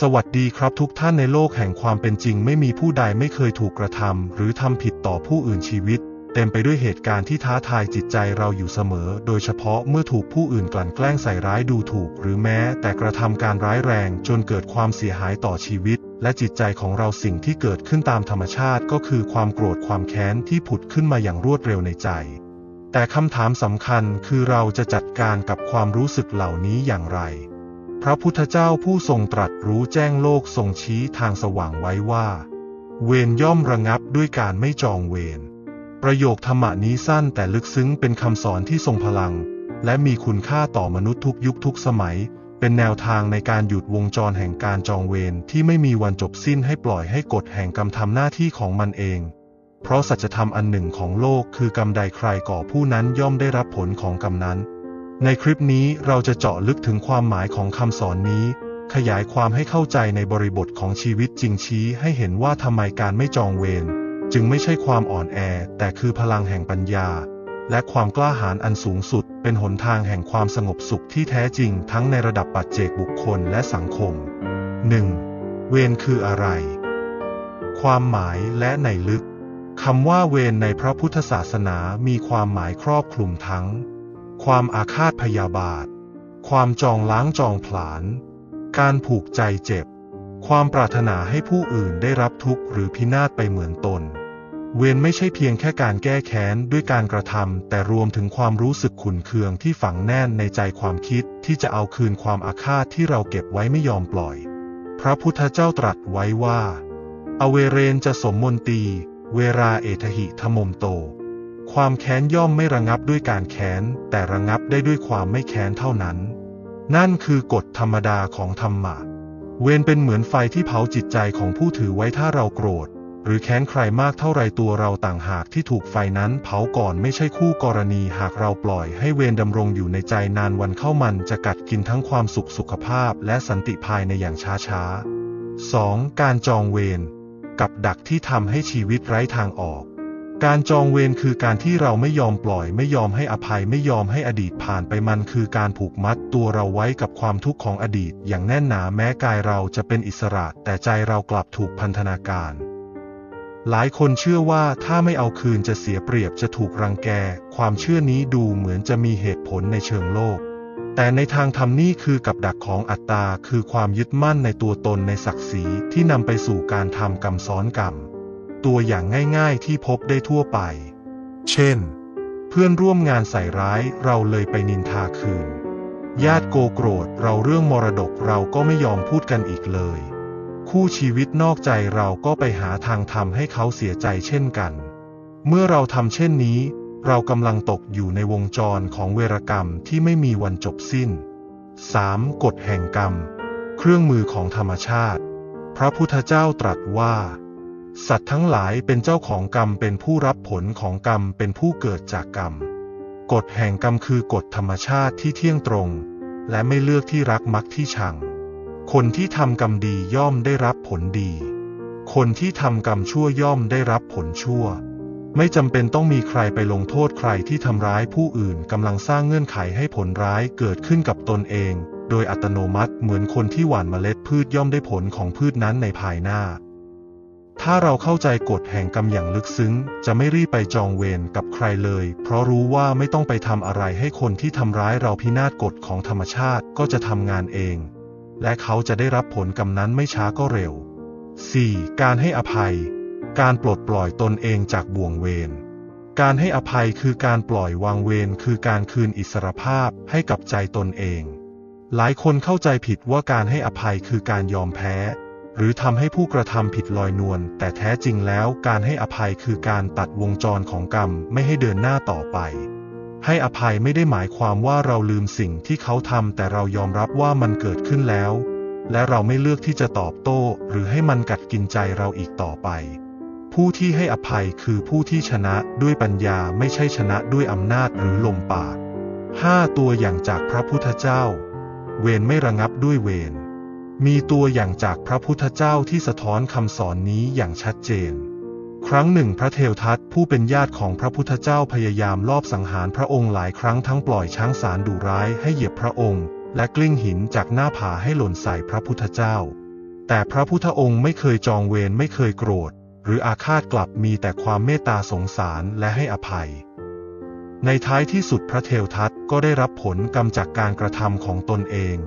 สวัสดีครับทุกท่านในโลกแห่งความเป็นจริง ไม่มีผู้ใดไม่เคยถูกกระทำหรือทำผิดต่อผู้อื่นชีวิต เต็มไปด้วยเหตุการณ์ที่ท้าทายจิตใจเราอยู่เสมอ โดยเฉพาะเมื่อถูกผู้อื่นกลั่นแกล้งใส่ร้ายดูถูก หรือแม้แต่กระทำการร้ายแรงจนเกิดความเสียหายต่อชีวิต และจิตใจของเราสิ่งที่เกิดขึ้นตามธรรมชาติ ก็คือความโกรธความแค้นที่ผุดขึ้นมาอย่างรวดเร็วในใจ แต่คำถามสำคัญคือเราจะจัดการกับความรู้สึกเหล่านี้อย่างไร พระพุทธเจ้าผู้ทรงตรัสรู้แจ้งโลกทรงชี้ทางสว่างไว้ว่า เวรย่อมระงับด้วยการไม่จองเวรประโยคธรรมนี้สั้นแต่ลึกซึ้งเป็นคำสอนที่ทรงพลัง และมีคุณค่าต่อมนุษย์ทุกยุคทุกสมัย เป็นแนวทางในการหยุดวงจรแห่งการจองเวรที่ไม่มีวันจบสิ้นให้ปล่อยให้กฎแห่งกรรมทำหน้าที่ของมันเอง เพราะสัจธรรมอันหนึ่งของโลกคือกรรมใดใครก่อผู้นั้นย่อมได้รับผลของกรรมนั้น ในคลิปนี้เราจะเจาะลึกถึงความหมายของคำสอนนี้ ขยายความให้เข้าใจในบริบทของชีวิตจริงชี้ให้เห็นว่าทำไมการไม่จองเวรจึงไม่ใช่ความอ่อนแอ แต่คือพลังแห่งปัญญา และความกล้าหาญอันสูงสุด เป็นหนทางแห่งความสงบสุขที่แท้จริง ทั้งในระดับปัจเจกบุคคลและสังคม 1. เวรคืออะไร ความหมายและในลึกคำว่าเวรในพระพุทธศาสนามีความหมายครอบคลุมทั้ง ความอาฆาตพยาบาท ความจองล้างจองผลาญ การผูกใจเจ็บ ความปรารถนาให้ผู้อื่นได้รับทุกข์หรือพินาศไปเหมือนตน เวรไม่ใช่เพียงแค่การแก้แค้นด้วยการกระทำแต่รวมถึงความรู้สึกขุ่นเคืองที่ฝังแน่นในใจความคิดที่จะเอาคืนความอาฆาตที่เราเก็บไว้ไม่ยอมปล่อย พระพุทธเจ้าตรัสไว้ว่า อเวเรนจะสมมนตี เวราเอทหิทมมโต ความแค้นย่อมไม่ระงับด้วยการแค้น แต่ระงับได้ด้วยความไม่แค้นเท่านั้น นั่นคือกฎธรรมดาของธรรมะ เวรเป็นเหมือนไฟที่เผาจิตใจของผู้ถือไว้ถ้าเราโกรธ หรือแค้นใครมากเท่าไรตัวเราต่างหากที่ถูกไฟนั้นเผาก่อนไม่ใช่คู่กรณีหากเราปล่อยให้เวรดำรงอยู่ในใจนานวันเข้ามันจะกัดกินทั้งความสุขสุขภาพและสันติภายในอย่างช้าช้า 2. การจองเวรกับดักที่ทำให้ชีวิตไร้ทางออก การจองเวรคือการที่เราไม่ยอมปล่อย ไม่ยอมให้อภัยไม่ยอมให้อดีตผ่านไปมันคือการผูกมัดตัวเราไว้กับความทุกข์ของอดีต อย่างแน่นหนาแม้กายเราจะเป็นอิสระ แต่ใจเรากลับถูกพันธนาการ หลายคนเชื่อว่าถ้าไม่เอาคืนจะเสียเปรียบจะถูกรังแก ความเชื่อนี้ดูเหมือนจะมีเหตุผลในเชิงโลก แต่ในทางธรรมนี่คือกับดักของอัตตาคือความยึดมั่นในตัวตนในศักดิ์ศรีที่นำไปสู่การทำกรรมซ้อนกรรม ตัวอย่างง่ายๆที่พบได้ทั่วไป เช่น เพื่อนร่วมงานใส่ร้ายเราเลยไปนินทาคืน ญาติโกโกรธเราเรื่องมรดกเราก็ไม่ยอมพูดกันอีกเลย คู่ชีวิตนอกใจเราก็ไปหาทางทำให้เขาเสียใจเช่นกัน เมื่อเราทำเช่นนี้ เรากำลังตกอยู่ในวงจรของเวรกรรมที่ไม่มีวันจบสิ้น 3. กฎแห่งกรรม เครื่องมือของธรรมชาติ พระพุทธเจ้าตรัสว่า สัตว์ทั้งหลายเป็นเจ้าของกรรมเป็นผู้รับผลของกรรมเป็นผู้เกิดจากกรรม กฎแห่งกรรมคือกฎธรรมชาติที่เที่ยงตรง และไม่เลือกที่รักมักที่ชัง คนที่ทำกรรมดีย่อมได้รับผลดี คนที่ทำกรรมชั่วย่อมได้รับผลชั่ว ไม่จำเป็นต้องมีใครไปลงโทษใครที่ทำร้ายผู้อื่นกำลังสร้างเงื่อนไขให้ผลร้ายเกิดขึ้นกับตนเอง โดยอัตโนมัติเหมือนคนที่หว่านเมล็ดพืชย่อมได้ผลของพืชนั้นในภายหน้า ถ้าเราเข้าใจกฎแห่งกรรมอย่างลึกซึ้ง จะไม่รีบไปจองเวรกับใครเลย เพราะรู้ว่าไม่ต้องไปทำอะไรให้คนที่ทำร้ายเราพินาศกฎของธรรมชาติก็จะทำงานเอง และเขาจะได้รับผลกรรมนั้นไม่ช้าก็เร็ว 4. การให้อภัย การปลดปล่อยตนเองจากบ่วงเวรการให้อภัยคือการปล่อยวางเวรคือการคืนอิสรภาพให้กับใจตนเอง หลายคนเข้าใจผิดว่าการให้อภัยคือการยอมแพ้ หรือทำให้ผู้กระทำผิดลอยนวลแต่แท้จริงแล้วการให้อภัยคือการตัดวงจรของกรรมไม่ให้เดินหน้าต่อไป ให้อภัยไม่ได้หมายความว่าเราลืมสิ่งที่เขาทำแต่เรายอมรับว่ามันเกิดขึ้นแล้ว และเราไม่เลือกที่จะตอบโต้ หรือให้มันกัดกินใจเราอีกต่อไป ผู้ที่ให้อภัยคือผู้ที่ชนะด้วยปัญญาไม่ใช่ชนะด้วยอำนาจหรือลมปาก 5. ตัวอย่างจากพระพุทธเจ้า เวรไม่ระงับด้วยเวร มีตัวอย่างจากพระพุทธเจ้าที่สะท้อนคำสอนนี้อย่างชัดเจน ครั้งหนึ่งพระเทวทัตผู้เป็นญาติของพระพุทธเจ้าพยายามลอบสังหารพระองค์หลายครั้งทั้งปล่อยช้างสารดุร้ายให้เหยียบพระองค์ และกลิ้งหินจากหน้าผาให้หล่นใส่พระพุทธเจ้า แต่พระพุทธองค์ไม่เคยจองเวรไม่เคยโกรธ หรืออาฆาตกลับมีแต่ความเมตตาสงสารและให้อภัย ในท้ายที่สุดพระเทวทัตก็ได้รับผลกรรมจากการกระทำของตนเอง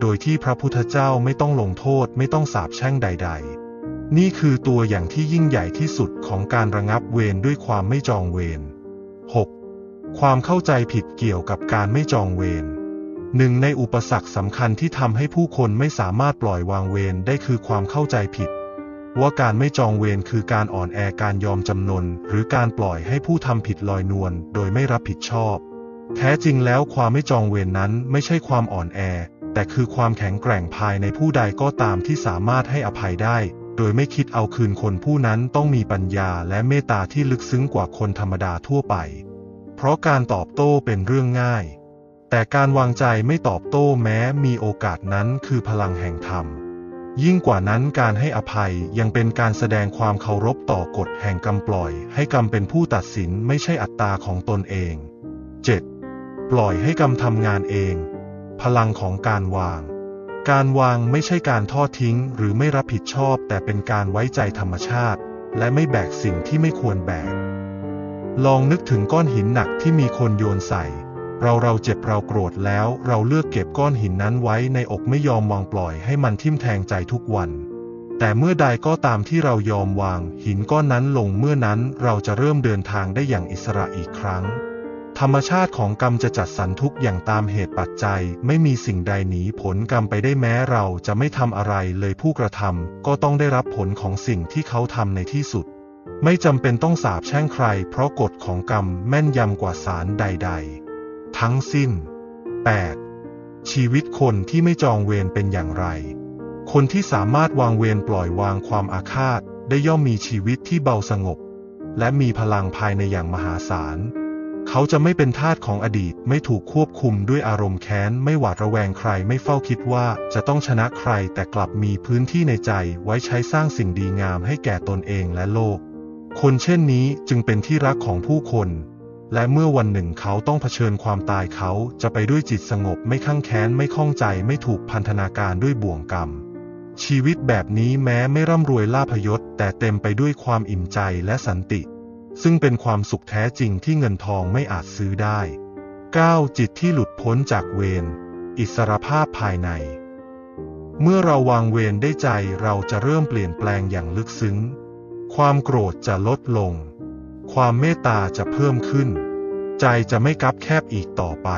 โดยที่พระพุทธเจ้าไม่ต้องลงโทษไม่ต้องสาปแช่งใด ๆ นี่คือตัวอย่างที่ยิ่งใหญ่ที่สุดของการระงับเวรด้วยความไม่จองเวร 6. ความเข้าใจผิดเกี่ยวกับการไม่จองเวรหนึ่งในอุปสรรคสำคัญที่ทำให้ผู้คนไม่สามารถปล่อยวางเวรได้คือความเข้าใจผิด ว่าการไม่จองเวรคือการอ่อนแอการยอมจำนน หรือการปล่อยให้ผู้ทำผิดลอยนวลโดยไม่รับผิดชอบ แท้จริงแล้วความไม่จองเวรนนั้นไม่ใช่ความอ่อนแอ แต่คือความแข็งแกร่งภายในผู้ใดก็ตามที่สามารถให้อภัยได้ โดยไม่คิดเอาคืนคนผู้นั้นต้องมีปัญญาและเมตตาที่ลึกซึ้งกว่าคนธรรมดาทั่วไป เพราะการตอบโต้เป็นเรื่องง่าย แต่การวางใจไม่ตอบโต้แม้มีโอกาสนั้นคือพลังแห่งธรรม ยิ่งกว่านั้นการให้อภัยยังเป็นการแสดงความเคารพต่อกฎแห่งกรรมปล่อย ให้กรรมเป็นผู้ตัดสินไม่ใช่อัตตาของตนเอง 7. ปล่อยให้กรรมทำงานเอง พลังของการวาง การวางไม่ใช่การทอดทิ้งหรือไม่รับผิดชอบ แต่เป็นการไว้ใจธรรมชาติ และไม่แบกสิ่งที่ไม่ควรแบก ลองนึกถึงก้อนหินหนักที่มีคนโยนใส่ เราเราเจ็บเราโกรธแล้ว เราเลือกเก็บก้อนหินนั้นไว้ในอกไม่ยอมวางปล่อยให้มันทิ่มแทงใจทุกวันแต่เมื่อใดก็ตามที่เรายอมวางหินก้อนนั้นลงเมื่อนั้นเราจะเริ่มเดินทางได้อย่างอิสระอีกครั้ง ธรรมชาติของกรรมจะจัดสรรทุกอย่างตามเหตุปัจจัย ไม่มีสิ่งใดหนีผลกรรมไปได้แม้เราจะไม่ทำอะไรเลยผู้กระทำก็ต้องได้รับผลของสิ่งที่เขาทำในที่สุด ไม่จำเป็นต้องสาบแช่งใคร เพราะกฎของกรรมแม่นยำกว่าสารใด ๆ ทั้งสิ้น 8. ชีวิตคนที่ไม่จองเวรเป็นอย่างไร คนที่สามารถวางเวรปล่อยวางความอาฆาต ได้ย่อมมีชีวิตที่เบาสงบ และมีพลังภายในอย่างมหาศาล เขาจะไม่เป็นทาสของอดีต ไม่ถูกควบคุมด้วยอารมณ์แค้น ไม่หวาดระแวงใคร ไม่เฝ้าคิดว่าจะต้องชนะใคร แต่กลับมีพื้นที่ในใจไว้ใช้สร้างสิ่งดีงามให้แก่ตนเองและโลก คนเช่นนี้จึงเป็นที่รักของผู้คน และเมื่อวันหนึ่งเขาต้องเผชิญความตายเขาจะไปด้วยจิตสงบ ไม่ข้างแค้น ไม่ข้องใจ ไม่ถูกพันธนาการด้วยบ่วงกรรม ชีวิตแบบนี้แม้ไม่ร่ำรวยลาภยศ แต่เต็มไปด้วยความอิ่มใจและสันติ ซึ่งเป็นความสุขแท้จริงที่เงินทองไม่อาจซื้อได้ 9. จิตที่หลุดพ้นจากเวร อิสรภาพภายใน เมื่อเราวางเวรได้ใจเราจะเริ่มเปลี่ยนแปลงอย่างลึกซึ้ง ความโกรธจะลดลง ความเมตตาจะเพิ่มขึ้น ใจจะไม่กักแคบอีกต่อไป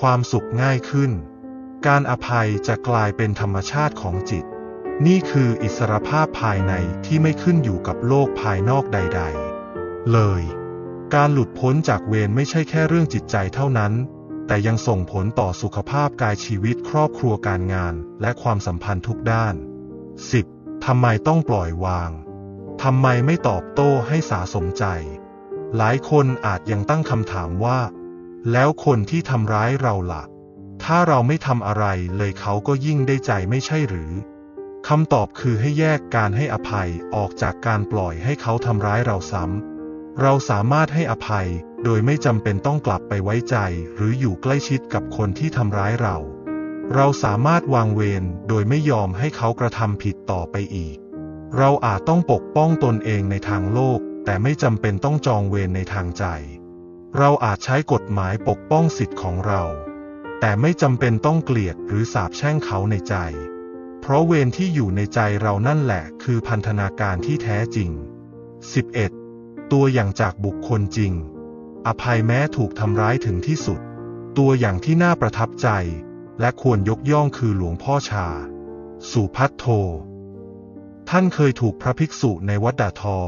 ความสุขง่ายขึ้น การอภัยจะกลายเป็นธรรมชาติของจิต นี่คืออิสรภาพภายในที่ไม่ขึ้นอยู่กับโลกภายนอกใด ๆ เลย การหลุดพ้นจากเวรไม่ใช่แค่เรื่องจิตใจเท่านั้น แต่ยังส่งผลต่อสุขภาพกายชีวิตครอบครัวการงาน และความสัมพันธ์ทุกด้าน 10. ทำไมต้องปล่อยวาง ทำไมไม่ตอบโต้ให้สาสมใจ หลายคนอาจยังตั้งคำถามว่า แล้วคนที่ทำร้ายเราล่ะ ถ้าเราไม่ทำอะไรเลยเขาก็ยิ่งได้ใจไม่ใช่หรือคำตอบคือให้แยกการให้อภัยออกจากการปล่อยให้เขาทำร้ายเราซ้ำ เราสามารถให้อภัย โดยไม่จำเป็นต้องกลับไปไว้ใจ หรืออยู่ใกล้ชิดกับคนที่ทำร้ายเรา เราสามารถวางเวรโดยไม่ยอมให้เขากระทำผิดต่อไปอีก เราอาจต้องปกป้องตนเองในทางโลก แต่ไม่จำเป็นต้องจองเวรในทางใจ เราอาจใช้กฎหมายปกป้องสิทธิ์ของเรา แต่ไม่จำเป็นต้องเกลียดหรือสาบแช่งเขาในใจ เพราะเวรที่อยู่ในใจเรานั่นแหละ คือพันธนาการที่แท้จริง 11. ตัวอย่างจากบุคคลจริง อภัยแม้ถูกทำร้ายถึงที่สุด ตัวอย่างที่น่าประทับใจ และควรยกย่องคือหลวงพ่อชา สุพัทโท ท่านเคยถูกพระภิกษุในวัดดาทอ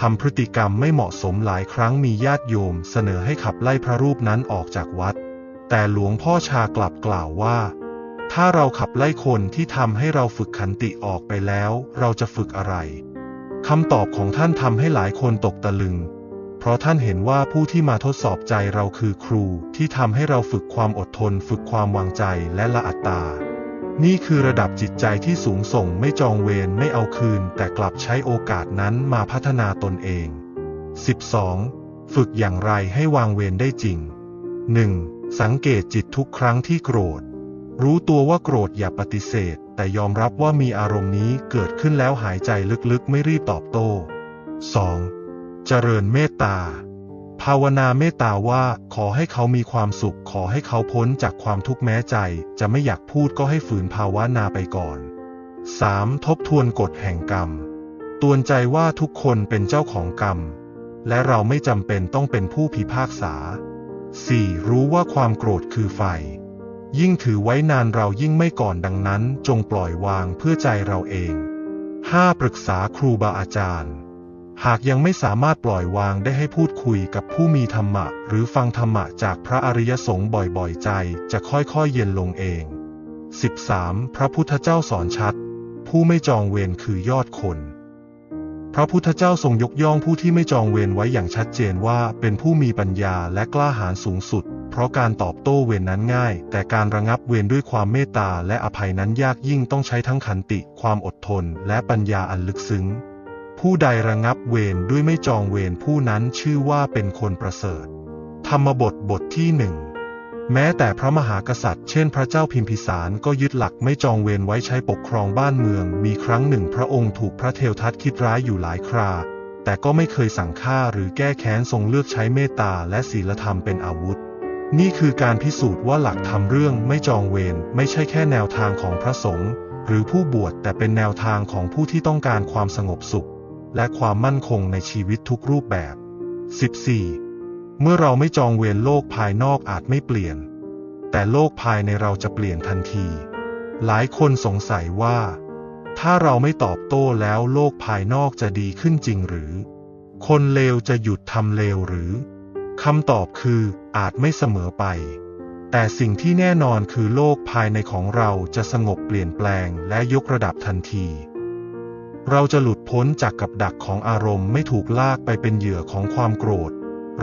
ทำพฤติกรรมไม่เหมาะสมหลายครั้งมีญาติโยมเสนอให้ขับไล่พระรูปนั้นออกจากวัด แต่หลวงพ่อชากลับกล่าวว่า ถ้าเราขับไล่คนที่ทำให้เราฝึกขันติออกไปแล้ว เราจะฝึกอะไร คำตอบของท่านทำให้หลายคนตกตะลึง เพราะท่านเห็นว่าผู้ที่มาทดสอบใจเราคือครูที่ทำให้เราฝึกความอดทน ฝึกความวางใจและละอัตตา นี่คือระดับจิตใจที่สูงส่งไม่จองเวรไม่เอาคืน แต่กลับใช้โอกาสนั้นมาพัฒนาตนเอง 12. ฝึกอย่างไรให้วางเวรได้จริง 1. สังเกตจิตทุกครั้งที่โกรธ รู้ตัวว่าโกรธอย่าปฏิเสธ แต่ยอมรับว่ามีอารมณ์นี้เกิดขึ้นแล้วหายใจลึกๆ ไม่รีบตอบโต้ 2. เจริญเมตตา ภาวนาเมตตาว่า ขอให้เขามีความสุข ขอให้เขาพ้นจากความทุกข์แม้ใจ จะไม่อยากพูดก็ให้ฝืนภาวนาไปก่อน 3. ทบทวนกฎแห่งกรรมตวนใจว่าทุกคนเป็นเจ้าของกรรม และเราไม่จำเป็นต้องเป็นผู้พิพากษา 4. รู้ว่าความโกรธคือไฟ ยิ่งถือไว้นานเรายิ่งไม่ก่อนดังนั้น จงปล่อยวางเพื่อใจเราเอง 5. ปรึกษาครูบาอาจารย์ หากยังไม่สามารถปล่อยวางได้ให้พูดคุยกับผู้มีธรรมะ หรือฟังธรรมะจากพระอริยสงฆ์บ่อยๆ ใจ จะค่อยๆเย็นลงเอง 13. พระพุทธเจ้าสอนชัด ผู้ไม่จองเวรคือยอดคนพระพุทธเจ้าทรงยกย่องผู้ที่ไม่จองเวรไว้อย่างชัดเจนว่าเป็นผู้มีปัญญาและกล้าหาญสูงสุด เพราะการตอบโต้เวรนนั้นง่าย แต่การระงับเวรด้วยความเมตตาและอภัยนั้นยากยิ่งต้องใช้ทั้งขันติ ความอดทน และปัญญาอันลึกซึ้ง ผู้ใดระงับเวรด้วยไม่จองเวรผู้นั้นชื่อว่าเป็นคนประเสริฐ ธรรมบทบทที่หนึ่งแม้แต่พระมหากษัตริย์เช่นพระเจ้าพิมพิสารก็ยึดหลักไม่จองเวรไว้ใช้ปกครองบ้านเมือง มีครั้งหนึ่งพระองค์ถูกพระเทวทัตคิดร้ายอยู่หลายครา แต่ก็ไม่เคยสั่งฆ่าหรือแก้แค้นทรงเลือกใช้เมตตาและศีลธรรมเป็นอาวุธ นี่คือการพิสูจน์ว่าหลักทำเรื่องไม่จองเวรไม่ใช่แค่แนวทางของพระสงฆ์หรือผู้บวชแต่เป็นแนวทางของผู้ที่ต้องการความสงบสุข และความมั่นคงในชีวิตทุกรูปแบบ 14. เมื่อเราไม่จองเวรโลกภายนอกอาจไม่เปลี่ยน แต่โลกภายในเราจะเปลี่ยนทันที หลายคนสงสัยว่า ถ้าเราไม่ตอบโต้แล้วโลกภายนอกจะดีขึ้นจริงหรือ คนเลวจะหยุดทำเลวหรือ คำตอบคืออาจไม่เสมอไป แต่สิ่งที่แน่นอนคือโลกภายในของเราจะสงบเปลี่ยนแปลงและยกระดับทันที เราจะหลุดพ้นจากกับดักของอารมณ์ไม่ถูกลากไปเป็นเหยื่อของความโกรธ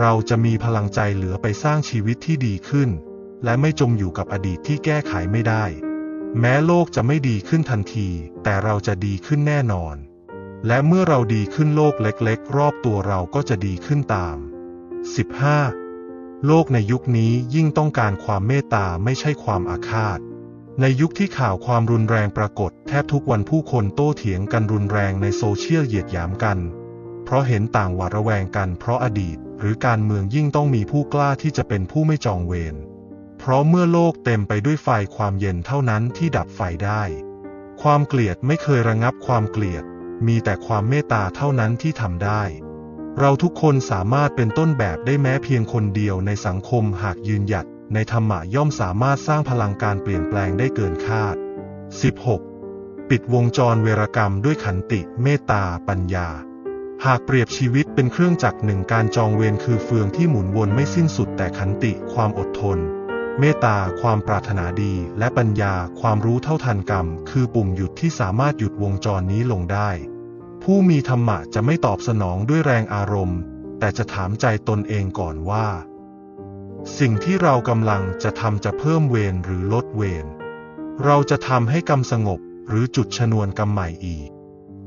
เราจะมีพลังใจเหลือไปสร้างชีวิตที่ดีขึ้น และไม่จมอยู่กับอดีตที่แก้ไขไม่ได้ แม้โลกจะไม่ดีขึ้นทันที แต่เราจะดีขึ้นแน่นอน และเมื่อเราดีขึ้นโลกเล็ก ๆ รอบตัวเราก็จะดีขึ้นตาม 15. โลกในยุคนี้ยิ่งต้องการความเมตตาไม่ใช่ความอาฆาต ในยุคที่ข่าวความรุนแรงปรากฏ แทบทุกวันผู้คนโต้เถียงกันรุนแรงในโซเชียลเหยียดหยามกัน เพราะเห็นต่างหวาดระแวงกันเพราะอดีต หรือการเมืองยิ่งต้องมีผู้กล้าที่จะเป็นผู้ไม่จองเวร เพราะเมื่อโลกเต็มไปด้วยไฟความเย็นเท่านั้นที่ดับไฟได้ ความเกลียดไม่เคยระงับความเกลียด มีแต่ความเมตตาเท่านั้นที่ทำได้ เราทุกคนสามารถเป็นต้นแบบได้แม้เพียงคนเดียวในสังคมหากยืนหยัด ในธรรมะย่อมสามารถสร้างพลังการเปลี่ยนแปลงได้เกินคาด 16. ปิดวงจรเวรกรรมด้วยขันติเมตตาปัญญา หากเปรียบชีวิตเป็นเครื่องจักรหนึ่งการจองเวรคือเฟืองที่หมุนวนไม่สิ้นสุดแต่ขันติความอดทน เมตตาความปรารถนาดีและปัญญาความรู้เท่าทันกรรม คือปุ่มหยุดที่สามารถหยุดวงจรนี้ลงได้ ผู้มีธรรมะจะไม่ตอบสนองด้วยแรงอารมณ์ แต่จะถามใจตนเองก่อนว่า สิ่งที่เรากำลังจะทำจะเพิ่มเวรหรือลดเวรเราจะทำให้กรรมสงบหรือจุดชนวนกรรมใหม่อีก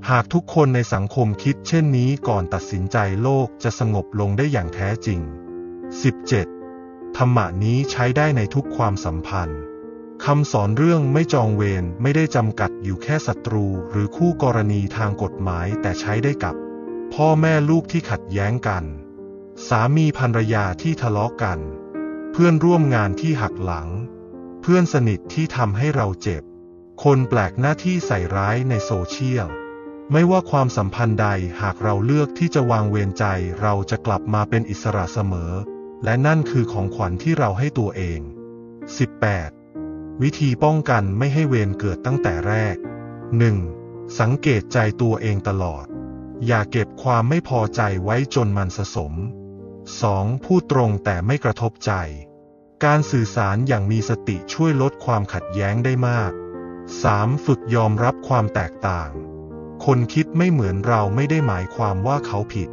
หากทุกคนในสังคมคิดเช่นนี้ก่อนตัดสินใจโลกจะสงบลงได้อย่างแท้จริง 17. ธรรมะนี้ใช้ได้ในทุกความสัมพันธ์ คำสอนเรื่องไม่จองเวรไม่ได้จำกัดอยู่แค่ศัตรู หรือคู่กรณีทางกฎหมายแต่ใช้ได้กับ พ่อแม่ลูกที่ขัดแย้งกัน สามีภรรยาที่ทะเลาะกัน เพื่อนร่วมงานที่หักหลัง เพื่อนสนิทที่ทำให้เราเจ็บ คนแปลกหน้าที่ใส่ร้ายในโซเชียล ไม่ว่าความสัมพันธ์ใดหากเราเลือกที่จะวางเวรใจเราจะกลับมาเป็นอิสระเสมอ และนั่นคือของขวัญที่เราให้ตัวเอง 18. วิธีป้องกันไม่ให้เวรเกิดตั้งแต่แรก 1. สังเกตใจตัวเองตลอด อย่าเก็บความไม่พอใจไว้จนมันสะสม 2. พูดตรงแต่ไม่กระทบใจ การสื่อสารอย่างมีสติช่วยลดความขัดแย้งได้มาก 3. ฝึกยอมรับความแตกต่าง คนคิดไม่เหมือนเราไม่ได้หมายความว่าเขาผิด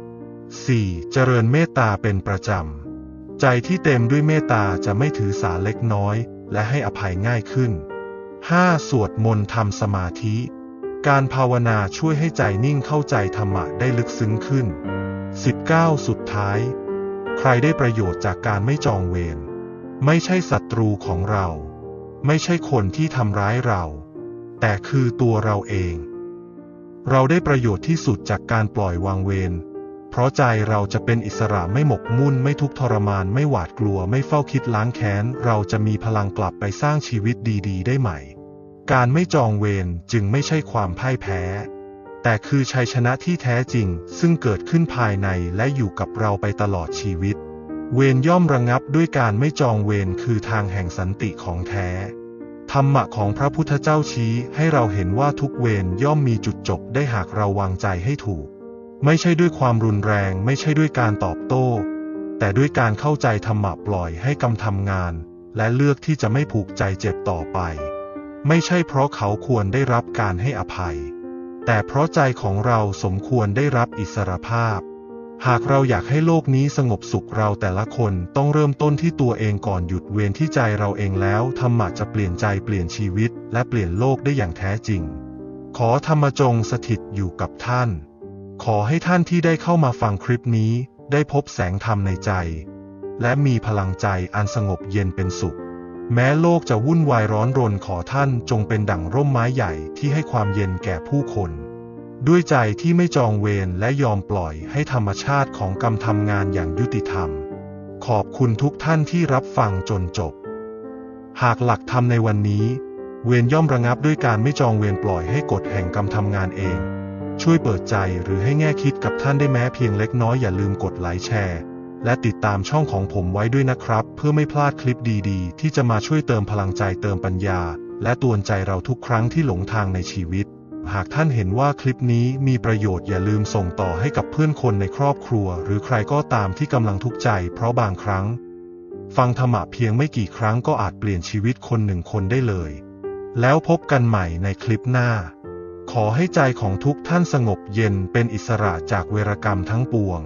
4. เจริญเมตตาเป็นประจำ ใจที่เต็มด้วยเมตตาจะไม่ถือสาเล็กน้อย และให้อภัยง่ายขึ้น 5. สวดมนต์ทำสมาธิ การภาวนาช่วยให้ใจนิ่งเข้าใจธรรมะได้ลึกซึ้งขึ้น 19. สุดท้าย ใครได้ประโยชน์จากการไม่จองเวร ไม่ใช่ศัตรูของเรา ไม่ใช่คนที่ทำร้ายเรา แต่คือตัวเราเอง เราได้ประโยชน์ที่สุดจากการปล่อยวางเวร เพราะใจเราจะเป็นอิสระไม่หมกมุ่นไม่ทุกข์ทรมานไม่หวาดกลัวไม่เฝ้าคิดล้างแค้น เราจะมีพลังกลับไปสร้างชีวิตดีๆ ได้ใหม่ การไม่จองเวรจึงไม่ใช่ความพ่ายแพ้ แต่คือชัยชนะที่แท้จริง ซึ่งเกิดขึ้นภายในและอยู่กับเราไปตลอดชีวิต เวรย่อมระงับด้วยการไม่จองเวรคือทางแห่งสันติของแท้ธรรมะของพระพุทธเจ้าชี้ให้เราเห็นว่าทุกเวรย่อมมีจุดจบได้หากเราวางใจให้ถูก ไม่ใช่ด้วยความรุนแรงไม่ใช่ด้วยการตอบโต้ แต่ด้วยการเข้าใจธรรมะปล่อยให้กรรมทำงาน และเลือกที่จะไม่ผูกใจเจ็บต่อไป ไม่ใช่เพราะเขาควรได้รับการให้อภัย แต่เพราะใจของเราสมควรได้รับอิสรภาพ หากเราอยากให้โลกนี้สงบสุขเราแต่ละคนต้องเริ่มต้นที่ตัวเองก่อนหยุดเวรที่ใจเราเองแล้วธรรมะจะเปลี่ยนใจเปลี่ยนชีวิต และเปลี่ยนโลกได้อย่างแท้จริง ขอธรรมจงสถิตอยู่กับท่าน ขอให้ท่านที่ได้เข้ามาฟังคลิปนี้ได้พบแสงธรรมในใจ และมีพลังใจอันสงบเย็นเป็นสุข แม้โลกจะวุ่นวายร้อนรนขอท่านจงเป็นดั่งร่มไม้ใหญ่ที่ให้ความเย็นแก่ผู้คน ด้วยใจที่ไม่จองเวรและยอมปล่อยให้ธรรมชาติของกรรมทำงานอย่างยุติธรรม ขอบคุณทุกท่านที่รับฟังจนจบ หากหลักธรรมในวันนี้ เวรย่อมระงับด้วยการไม่จองเวรปล่อยให้กฎแห่งกรรมทำงานเอง ช่วยเปิดใจหรือให้แง่คิดกับท่านได้แม้เพียงเล็กน้อยอย่าลืมกดไลค์แชร์ และติดตามช่องของผมไว้ด้วยนะครับ เพื่อไม่พลาดคลิปดีๆ ที่จะมาช่วยเติมพลังใจเติมปัญญา และตวนใจเราทุกครั้งที่หลงทางในชีวิต หากท่านเห็นว่าคลิปนี้มีประโยชน์อย่าลืมส่งต่อให้กับเพื่อนคนในครอบครัว หรือใครก็ตามที่กำลังทุกข์ใจเพราะบางครั้ง ฟังธรรมะเพียงไม่กี่ครั้งก็อาจเปลี่ยนชีวิตคนหนึ่งคนได้เลย แล้วพบกันใหม่ในคลิปหน้า ขอให้ใจของทุกท่านสงบเย็นเป็นอิสระจากเวรกรรมทั้งปวง